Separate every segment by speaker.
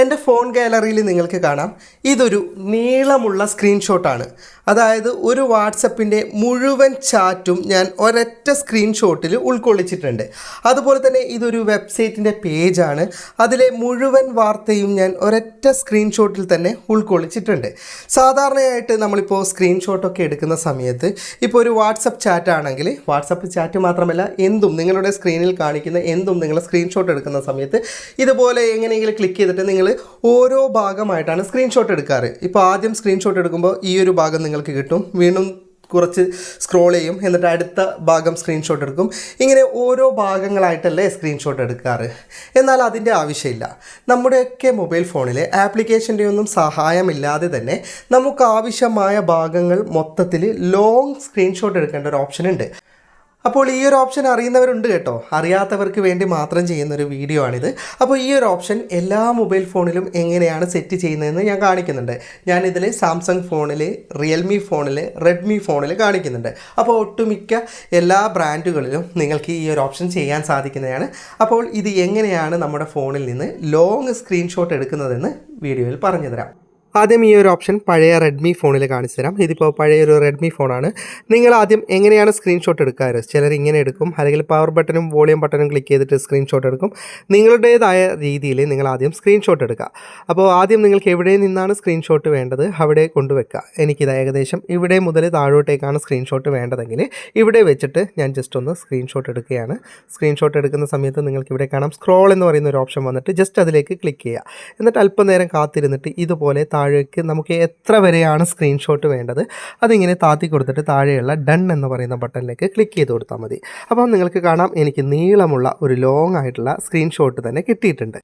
Speaker 1: എന്റെ ഫോൺ ഗാലറിയിൽ നിങ്ങൾക്ക് കാണാം. ഇതൊരു നീളമുള്ള സ്ക്രീൻഷോട്ടാണ്. അതായത് ഒരു വാട്സപ്പിന്റെ മുഴുവൻ ചാറ്റും ഞാൻ ഒരൊറ്റ സ്ക്രീൻഷോട്ടിൽ ഉൾക്കൊള്ളിച്ചിട്ടുണ്ട്. അതുപോലെ തന്നെ ഇതൊരു വെബ്സൈറ്റിന്റെ പേജാണ്. അതിലെ മുഴുവൻ വാർത്തയും ഞാൻ ഒരൊറ്റ സ്ക്രീൻഷോട്ടിൽ തന്നെ ഉൾക്കൊള്ളിച്ചിട്ടുണ്ട്. സാധാരണയായിട്ട് നമ്മളിപ്പോൾ സ്ക്രീൻഷോട്ടൊക്കെ എടുക്കുന്ന സമയത്ത് ഇപ്പോൾ ഒരു വാട്സപ്പ് ചാറ്റ് ആണെങ്കിൽ വാട്സപ്പ് ചാറ്റ് മാത്രമല്ല എന്തും നിങ്ങളുടെ സ്ക്രീനിൽ കാണിക്കുന്ന എന്തും നിങ്ങൾ സ്ക്രീൻഷോട്ട് എടുക്കുന്ന സമയത്ത് ഇതുപോലെ എങ്ങനെയെങ്കിലും ക്ലിക്ക് ചെയ്തിട്ട് നിങ്ങൾ ഓരോ ഭാഗമായിട്ടാണ് സ്ക്രീൻഷോട്ട് എടുക്കാറ്. ഇപ്പോൾ ആദ്യം സ്ക്രീൻഷോട്ട് എടുക്കുമ്പോൾ ഈ ഒരു ഭാഗം നിങ്ങൾക്ക് കിട്ടും. വീണ്ടും കുറച്ച് സ്ക്രോൾ ചെയ്യും. എന്നിട്ട് അടുത്ത ഭാഗം സ്ക്രീൻഷോട്ട് എടുക്കും. ഇങ്ങനെ ഓരോ ഭാഗങ്ങളായിട്ടല്ലേ സ്ക്രീൻഷോട്ട് എടുക്കാറ്. എന്നാൽ അതിന്റെ ആവശ്യമില്ല. നമ്മുടെയൊക്കെ മൊബൈൽ ഫോണിലെ ആപ്ലിക്കേഷന്റെ ഒന്നും സഹായമില്ലാതെ തന്നെ നമുക്ക് ആവശ്യമായ ഭാഗങ്ങൾ മൊത്തത്തിൽ ലോങ് സ്ക്രീൻഷോട്ട് എടുക്കേണ്ട ഒരു ഓപ്ഷൻ ഉണ്ട്. അപ്പോൾ ഈ ഒരു ഓപ്ഷൻ അറിയുന്നവരുണ്ട് കേട്ടോ. അറിയാത്തവർക്ക് വേണ്ടി മാത്രം ചെയ്യുന്ന ഒരു വീഡിയോ ആണിത്. അപ്പോൾ ഈ ഒരു ഓപ്ഷൻ എല്ലാ മൊബൈൽ ഫോണിലും എങ്ങനെയാണ് സെറ്റ് ചെയ്യുന്നതെന്ന് ഞാൻ കാണിക്കുന്നുണ്ട്. ഞാനിതിൽ സാംസങ് ഫോണിൽ റിയൽമി ഫോണിൽ റെഡ്മി ഫോണിൽ കാണിക്കുന്നുണ്ട്. അപ്പോൾ ഒട്ടുമിക്ക എല്ലാ ബ്രാൻഡുകളിലും നിങ്ങൾക്ക് ഈ ഒരു ഓപ്ഷൻ ചെയ്യാൻ സാധിക്കുന്നതാണ്. അപ്പോൾ ഇത് എങ്ങനെയാണ് നമ്മുടെ ഫോണിൽ നിന്ന് ലോങ് സ്ക്രീൻഷോട്ട് എടുക്കുന്നതെന്ന് വീഡിയോയിൽ പറഞ്ഞു തരാം ആദ്യം ഈ ഒരു ഓപ്ഷൻ പഴയ റെഡ്മി ഫോണിൽ കാണിച്ചു തരാം. ഇതിപ്പോൾ പഴയൊരു റെഡ്മി ഫോണാണ് നിങ്ങൾ ആദ്യം എങ്ങനെയാണ് സ്ക്രീൻഷോട്ട് എടുക്കാറ് ചിലർ ഇങ്ങനെ എടുക്കും. അല്ലെങ്കിൽ പവർ ബട്ടണും വോളിയം ബട്ടണും ക്ലിക്ക് ചെയ്തിട്ട് സ്ക്രീൻഷോട്ട് എടുക്കും. നിങ്ങളുടേതായ രീതിയിൽ നിങ്ങൾ ആദ്യം സ്ക്രീൻഷോട്ട് എടുക്കുക. അപ്പോൾ ആദ്യം നിങ്ങൾക്ക് എവിടെ നിന്നാണ് സ്ക്രീൻഷോട്ട് വേണ്ടത്? അവിടെ കൊണ്ടുവെക്കുക. എനിക്കിത് ഏകദേശം ഇവിടെ മുതൽ താഴോട്ടേക്കാണ് സ്ക്രീൻഷോട്ട് വേണ്ടതെങ്കിൽ ഇവിടെ വെച്ചിട്ട് ഞാൻ ജസ്റ്റ് ഒന്ന് സ്ക്രീൻഷോട്ട് എടുക്കുകയാണ്. സ്ക്രീൻഷോട്ട് എടുക്കുന്ന സമയത്ത് നിങ്ങൾക്ക് ഇവിടെ കാണാം. സ്ക്രോൾ എന്ന് പറയുന്ന ഒരു ഓപ്ഷൻ വന്നിട്ട് ജസ്റ്റ് അതിലേക്ക് ക്ലിക്ക് ചെയ്യുക. എന്നിട്ട് അല്പനേരം കാത്തിരുന്നിട്ട് ഇതുപോലെ താഴേക്ക് നമുക്ക് എത്ര വരെയാണ് സ്ക്രീൻഷോട്ട് വേണ്ടത്? അതിങ്ങനെ താത്തി കൊടുത്തിട്ട് താഴെയുള്ള ഡൺ എന്ന് പറയുന്ന ബട്ടണിലേക്ക് ക്ലിക്ക് ചെയ്ത് കൊടുത്താൽ മതി. അപ്പം നിങ്ങൾക്ക് കാണാം എനിക്ക് നീളമുള്ള ഒരു ലോങ് ആയിട്ടുള്ള സ്ക്രീൻഷോട്ട് തന്നെ കിട്ടിയിട്ടുണ്ട്.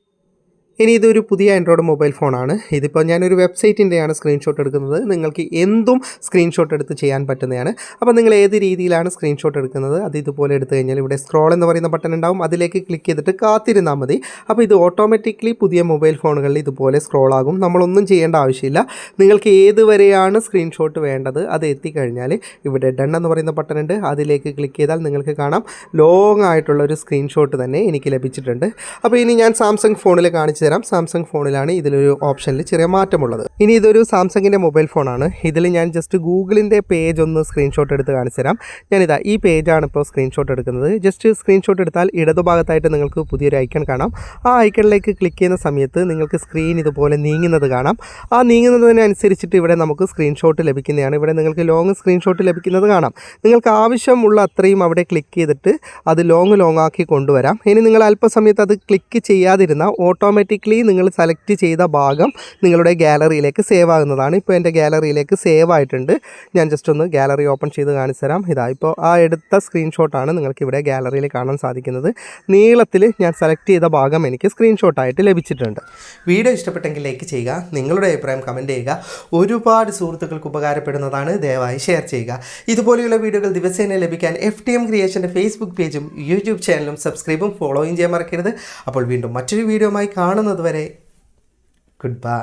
Speaker 1: ഇനി ഇതൊരു പുതിയ ആൻഡ്രോയിഡ് മൊബൈൽ ഫോണാണ് ഇതിപ്പോൾ ഞാനൊരു വെബ്സൈറ്റിന്റെയാണ് സ്ക്രീൻഷോട്ട് എടുക്കുന്നത്. നിങ്ങൾക്ക് എന്തും സ്ക്രീൻഷോട്ട് എടുത്ത് ചെയ്യാൻ പറ്റുന്നതാണ്. അപ്പോൾ നിങ്ങൾ ഏത് രീതിയിലാണ് സ്ക്രീൻഷോട്ട് എടുക്കുന്നത്? അത് ഇതുപോലെ എടുത്തു കഴിഞ്ഞാൽ ഇവിടെ സ്ക്രോൾ എന്ന് പറയുന്ന ബട്ടൺ ഉണ്ടാവും. അതിലേക്ക് ക്ലിക്ക് ചെയ്തിട്ട് കാത്തിരുന്നാൽ മതി. അപ്പോൾ ഇത് ഓട്ടോമാറ്റിക്കലി പുതിയ മൊബൈൽ ഫോണുകളിൽ ഇതുപോലെ സ്ക്രോൾ ആകും. നമ്മളൊന്നും ചെയ്യേണ്ട ആവശ്യമില്ല. നിങ്ങൾക്ക് ഏത് വരെയാണ് സ്ക്രീൻഷോട്ട് വേണ്ടത്? അത് എത്തിക്കഴിഞ്ഞാൽ ഇവിടെ ഡൺ എന്ന് പറയുന്ന ബട്ടൺ ഉണ്ട്. അതിലേക്ക് ക്ലിക്ക് ചെയ്താൽ നിങ്ങൾക്ക് കാണാം. ലോങ് ആയിട്ടുള്ള ഒരു സ്ക്രീൻഷോട്ട് തന്നെ എനിക്ക് ലഭിച്ചിട്ടുണ്ട്. അപ്പോൾ ഇനി ഞാൻ സാംസങ് ഫോണിൽ കാണിച്ചു തരാം. സാംസങ് ഫോണിലാണ് ഇതിലൊരു ഓപ്ഷനിൽ ചെറിയ മാറ്റമുള്ളത്. ഇനി ഇതൊരു സാംസങ്ങിന്റെ മൊബൈൽ ഫോണാണ് ഇതിൽ ഞാൻ ജസ്റ്റ് ഗൂഗിളിന്റെ പേജ് ഒന്ന് സ്ക്രീൻഷോട്ട് എടുത്ത് കാണിച്ചു തരാം. ഞാനിതാ ഈ പേജാണ് ഇപ്പോൾ സ്ക്രീൻഷോട്ട് എടുക്കുന്നത്. ജസ്റ്റ് സ്ക്രീൻഷോട്ട് എടുത്താൽ ഇടതുഭാഗത്തായിട്ട് നിങ്ങൾക്ക് പുതിയൊരു ഐക്കൺ കാണാം. ആ ഐക്കണിലേക്ക് ക്ലിക്ക് ചെയ്യുന്ന സമയത്ത് നിങ്ങൾക്ക് സ്ക്രീൻ ഇതുപോലെ നീങ്ങുന്നത് കാണാം. ആ നീങ്ങുന്നതിനനുസരിച്ചിട്ട് ഇവിടെ നമുക്ക് സ്ക്രീൻഷോട്ട് ലഭിക്കുന്നതാണ്. ഇവിടെ നിങ്ങൾക്ക് ലോങ് സ്ക്രീൻഷോട്ട് ലഭിക്കുന്നത് കാണാം. നിങ്ങൾക്ക് ആവശ്യമുള്ള അത്രയും അവിടെ ക്ലിക്ക് ചെയ്തിട്ട് അത് ലോങ് ലോങ് ആക്കി കൊണ്ടുവരാം. ഇനി നിങ്ങൾ അല്പസമയത്ത് അത് ക്ലിക്ക് ചെയ്യാതിരുന്ന ഓട്ടോമാറ്റിക്കലി നിങ്ങൾ സെലക്ട് ചെയ്ത ഭാഗം നിങ്ങളുടെ ഗാലറിയിലേക്ക് സേവ് ആകുന്നതാണ്. ഇപ്പോൾ എന്റെ ഗാലറിയിലേക്ക് സേവ് ആയിട്ടുണ്ട്. ഞാൻ ജസ്റ്റ് ഒന്ന് ഗാലറി ഓപ്പൺ ചെയ്ത് കാണിച്ചു തരാം. ഇതാ ഇപ്പോൾ ആ എടുത്ത സ്ക്രീൻഷോട്ടാണ് നിങ്ങൾക്ക് ഇവിടെ ഗാലറിയിൽ കാണാൻ സാധിക്കുന്നത്. നീളത്തിൽ ഞാൻ സെലക്ട് ചെയ്ത ഭാഗം എനിക്ക് സ്ക്രീൻഷോട്ടായിട്ട് ലഭിച്ചിട്ടുണ്ട്. വീഡിയോ ഇഷ്ടപ്പെട്ടെങ്കിൽ ലൈക്ക് ചെയ്യുക. നിങ്ങളുടെ അഭിപ്രായം കമന്റ് ചെയ്യുക. ഒരുപാട് സുഹൃത്തുക്കൾക്ക് ഉപകാരപ്പെടുന്നതാണ്. ദയവായി ഷെയർ ചെയ്യുക. ഇതുപോലെയുള്ള വീഡിയോകൾ ദിവസേന ലഭിക്കാൻ എഫ് ടി എം ക്രിയേഷന്റെ ഫേസ്ബുക്ക് പേജും യൂട്യൂബ് ചാനലും സബ്സ്ക്രൈബും ഫോളോയും ചെയ്യാൻ മറക്കരുത്. അപ്പോൾ വീണ്ടും മറ്റൊരു വീഡിയോയുമായി കാണുന്നത് ഗുഡ് ബൈ